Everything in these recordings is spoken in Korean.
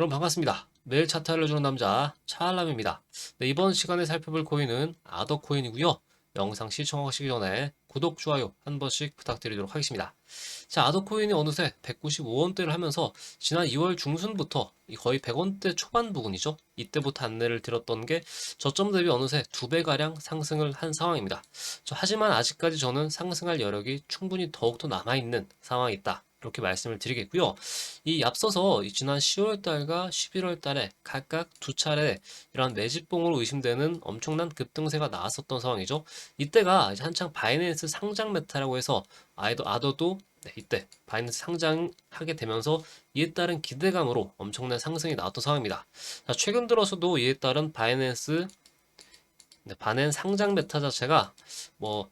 여러분 반갑습니다. 매일 차트 알려주는 남자 차알람입니다. 네, 이번 시간에 살펴볼 코인은 아더코인이고요. 영상 시청하시기 전에 구독, 좋아요 한 번씩 부탁드리도록 하겠습니다. 자, 아더코인이 어느새 195원대를 하면서 지난 2월 중순부터 이 거의 100원대 초반 부근이죠. 이때부터 안내를 드렸던 게 저점 대비 어느새 두 배가량 상승을 한 상황입니다. 저, 하지만 아직까지 저는 상승할 여력이 충분히 더욱더 남아있는 상황이 있다. 이렇게 말씀을 드리겠고요. 이 앞서서 이 지난 10월 달과 11월 달에 각각 두 차례 이런 매집봉으로 의심되는 엄청난 급등세가 나왔었던 상황이죠. 이때가 한창 바이낸스 상장 메타라고 해서 아이도 아더도 네, 이때 바이낸스 상장하게 되면서 이에 따른 기대감으로 엄청난 상승이 나왔던 상황입니다. 자, 최근 들어서도 이에 따른 바이낸스 네, 바넨 상장 메타 자체가 뭐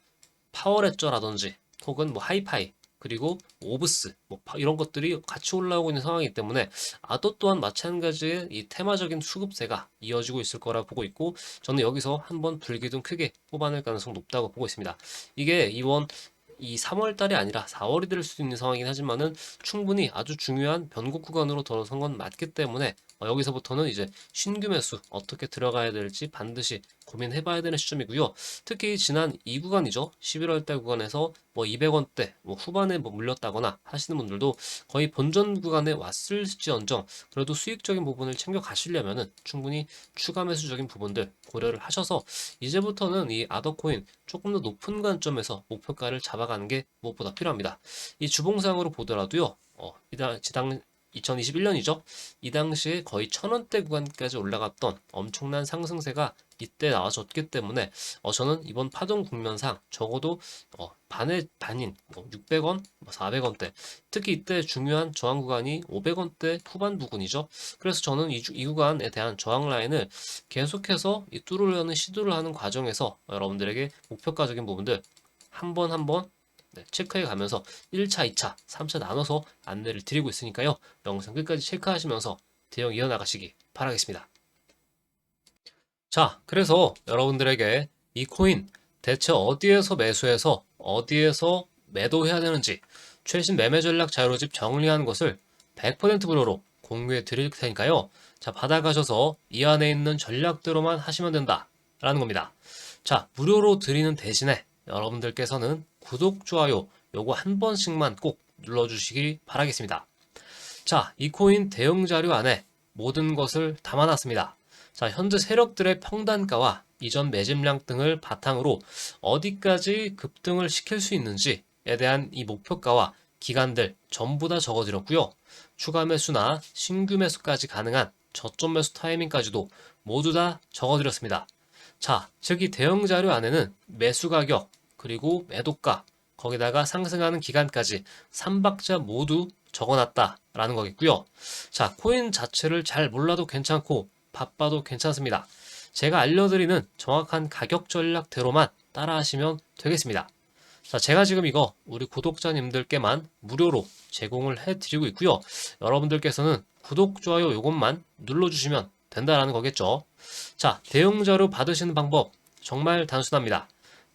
파워레저라든지 혹은 뭐 하이파이 그리고 오브스 뭐 파- 이런 것들이 같이 올라오고 있는 상황이기 때문에 아더 또한 마찬가지의 이 테마적인 수급세가 이어지고 있을 거라 보고 있고 저는 여기서 한번 불기둥 크게 뽑아낼 가능성 높다고 보고 있습니다. 이게 이번 이 3월 달이 아니라 4월이 될 수도 있는 상황이긴 하지만은 충분히 아주 중요한 변곡 구간으로 들어선 건 맞기 때문에 어, 여기서부터는 이제 신규 매수 어떻게 들어가야 될지 반드시 고민해 봐야 되는 시점이고요. 특히 지난 이 구간이죠. 11월 달 구간에서 뭐 200원대 뭐 후반에 뭐 물렸다거나 하시는 분들도 거의 본전 구간에 왔을지언정 그래도 수익적인 부분을 챙겨 가시려면은 충분히 추가 매수적인 부분들 고려를 하셔서 이제부터는 이 아더코인 조금 더 높은 관점에서 목표가를 잡아가는 게 무엇보다 필요합니다. 이 주봉상으로 보더라도요. 어, 지당 2021년이죠. 이 당시에 거의 천원대 구간까지 올라갔던 엄청난 상승세가 이때 나와줬기 때문에 어, 저는 이번 파동 국면상 적어도 어, 반의 반인 뭐 600원, 뭐 400원대 특히 이때 중요한 저항 구간이 500원대 후반 부근이죠. 그래서 저는 이, 주- 이 구간에 대한 저항 라인을 계속해서 이 뚫으려는 시도를 하는 과정에서 여러분들에게 목표가적인 부분들 한번 한번 네, 체크해 가면서 1차, 2차, 3차 나눠서 안내를 드리고 있으니까요. 영상 끝까지 체크하시면서 대응 이어나가시기 바라겠습니다. 자, 그래서 여러분들에게 이 코인 대체 어디에서 매수해서 어디에서 매도해야 되는지 최신 매매 전략 자료집 정리한 것을 100% 무료로 공유해 드릴 테니까요. 자, 받아가셔서 이 안에 있는 전략대로만 하시면 된다. 라는 겁니다. 자, 무료로 드리는 대신에 여러분들께서는 구독, 좋아요 요거 한 번씩만 꼭 눌러주시기 바라겠습니다. 자, 이 코인 대응 자료 안에 모든 것을 담아놨습니다. 자, 현재 세력들의 평단가와 이전 매집량 등을 바탕으로 어디까지 급등을 시킬 수 있는지에 대한 이 목표가와 기간들 전부 다 적어드렸고요. 추가 매수나 신규 매수까지 가능한 저점 매수 타이밍까지도 모두 다 적어드렸습니다. 자, 즉 이 대응 자료 안에는 매수 가격 그리고 매도가 거기다가 상승하는 기간까지 3박자 모두 적어놨다라는 거겠고요. 자, 코인 자체를 잘 몰라도 괜찮고 바빠도 괜찮습니다. 제가 알려드리는 정확한 가격 전략대로만 따라하시면 되겠습니다. 자, 제가 지금 이거 우리 구독자님들께만 무료로 제공을 해드리고 있고요. 여러분들께서는 구독, 좋아요 요것만 눌러주시면 된다라는 거겠죠. 자, 대응 자료 받으시는 방법 정말 단순합니다.